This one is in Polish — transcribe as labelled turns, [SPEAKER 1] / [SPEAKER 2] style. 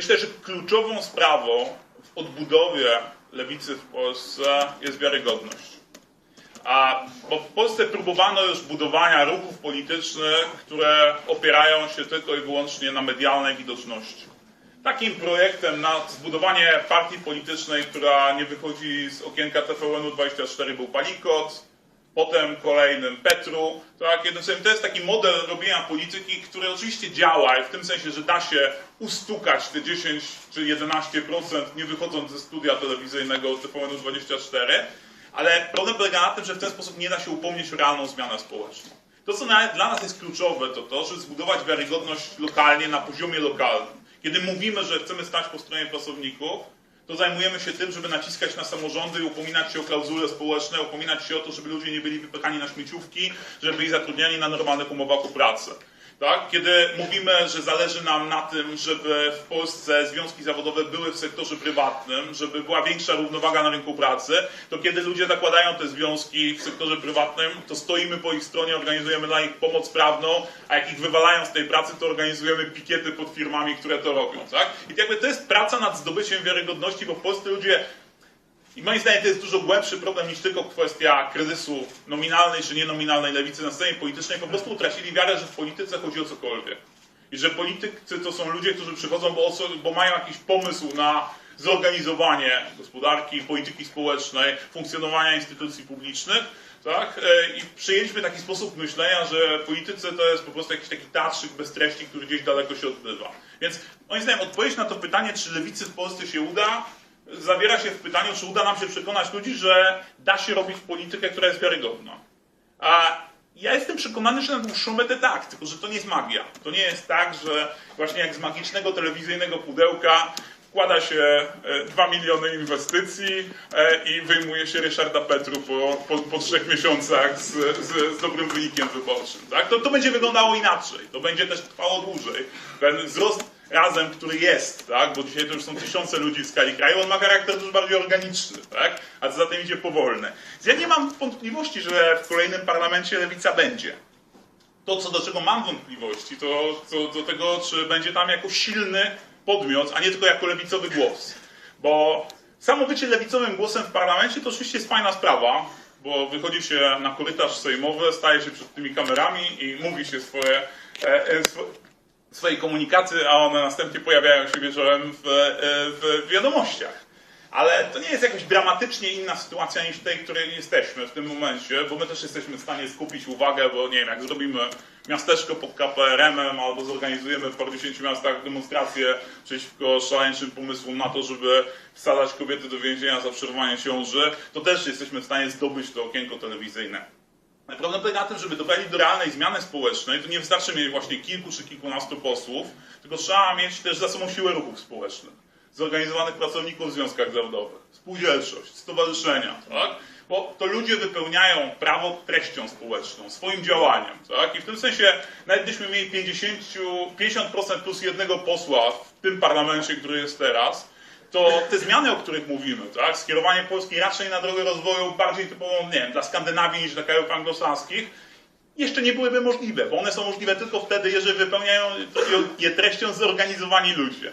[SPEAKER 1] Myślę, że kluczową sprawą w odbudowie lewicy w Polsce jest wiarygodność. A, bo w Polsce próbowano już budowania ruchów politycznych, które opierają się tylko i wyłącznie na medialnej widoczności. Takim projektem na zbudowanie partii politycznej, która nie wychodzi z okienka TVN-u24 był Palikot, potem kolejnym Petru. Tak? To jest taki model robienia polityki, który oczywiście działa i w tym sensie, że da się ustukać te 10 czy 11% nie wychodząc ze studia telewizyjnego TVN-u24, ale problem polega na tym, że w ten sposób nie da się upomnieć o realną zmianę społeczną. To, co dla nas jest kluczowe, to to, żeby zbudować wiarygodność lokalnie, na poziomie lokalnym. Kiedy mówimy, że chcemy stać po stronie pracowników, to zajmujemy się tym, żeby naciskać na samorządy upominać się o klauzule społeczne, upominać się o to, żeby ludzie nie byli wypychani na śmieciówki, żeby byli zatrudniani na normalnych umowach o pracę. Tak? Kiedy mówimy, że zależy nam na tym, żeby w Polsce związki zawodowe były w sektorze prywatnym, żeby była większa równowaga na rynku pracy, to kiedy ludzie zakładają te związki w sektorze prywatnym, to stoimy po ich stronie, organizujemy dla nich pomoc prawną, a jak ich wywalają z tej pracy, to organizujemy pikiety pod firmami, które to robią. Tak? I jakby to jest praca nad zdobyciem wiarygodności, bo w Polsce ludzie i moim zdaniem to jest dużo głębszy problem niż tylko kwestia kryzysu nominalnej czy nienominalnej lewicy na scenie politycznej. Po prostu utracili wiarę, że w polityce chodzi o cokolwiek. I że politycy to są ludzie, którzy przychodzą, bo, bo mają jakiś pomysł na zorganizowanie gospodarki, polityki społecznej, funkcjonowania instytucji publicznych. Tak? E, I przyjęliśmy taki sposób myślenia, że politycy to jest po prostu jakiś taki teatrzyk bez treści, który gdzieś daleko się odbywa. Więc moim zdaniem odpowiedź na to pytanie, czy lewicy w Polsce się uda, zawiera się w pytaniu, czy uda nam się przekonać ludzi, że da się robić politykę, która jest wiarygodna. A ja jestem przekonany, że na dłuższą metę tak, tylko że to nie jest magia. To nie jest tak, że właśnie jak z magicznego telewizyjnego pudełka wkłada się 2 miliony inwestycji e, i wyjmuje się Ryszarda Petru po, po, po trzech miesiącach z, z, z dobrym wynikiem wyborczym. Tak? To, to będzie wyglądało inaczej. To będzie też trwało dłużej. Ten wzrost razem, który jest, tak? bo dzisiaj to już są tysiące ludzi w skali kraju, on ma charakter dużo bardziej organiczny, tak? a co za tym idzie powolny. Więc ja nie mam wątpliwości, że w kolejnym parlamencie lewica będzie. To, co do czego mam wątpliwości, to, to do tego, czy będzie tam jako silny podmiot, a nie tylko jako lewicowy głos. Bo samo bycie lewicowym głosem w parlamencie to oczywiście jest fajna sprawa, bo wychodzi się na korytarz sejmowy, staje się przed tymi kamerami i mówi się swoje, e, e, swo, swojej komunikaty, a one następnie pojawiają się wieczorem w, e, w wiadomościach. Ale to nie jest jakaś dramatycznie inna sytuacja niż tej, w której jesteśmy w tym momencie, bo my też jesteśmy w stanie skupić uwagę, bo nie wiem, jak zrobimy miasteczko pod KPRM-em albo zorganizujemy w paru dziesięciu miastach demonstrację przeciwko szaleńczym pomysłom na to, żeby wsadzać kobiety do więzienia za przerwanie ciąży, to też jesteśmy w stanie zdobyć to okienko telewizyjne. Problem polega na tym, żeby doprowadzić do realnej zmiany społecznej, to nie wystarczy mieć właśnie kilku czy kilkunastu posłów, tylko trzeba mieć też za sobą siłę ruchów społecznych, zorganizowanych pracowników w związkach zawodowych, spółdzielczość, stowarzyszenia, tak? Bo to ludzie wypełniają prawo treścią społeczną, swoim działaniem, tak? I w tym sensie, nawet gdybyśmy mieli 50, 50% plus jednego posła w tym parlamencie, który jest teraz, to te zmiany, o których mówimy, tak, skierowanie Polski raczej na drogę rozwoju bardziej typową, nie wiem, dla Skandynawii niż dla krajów anglosaskich, jeszcze nie byłyby możliwe, bo one są możliwe tylko wtedy, jeżeli wypełniają je treścią zorganizowani ludzie.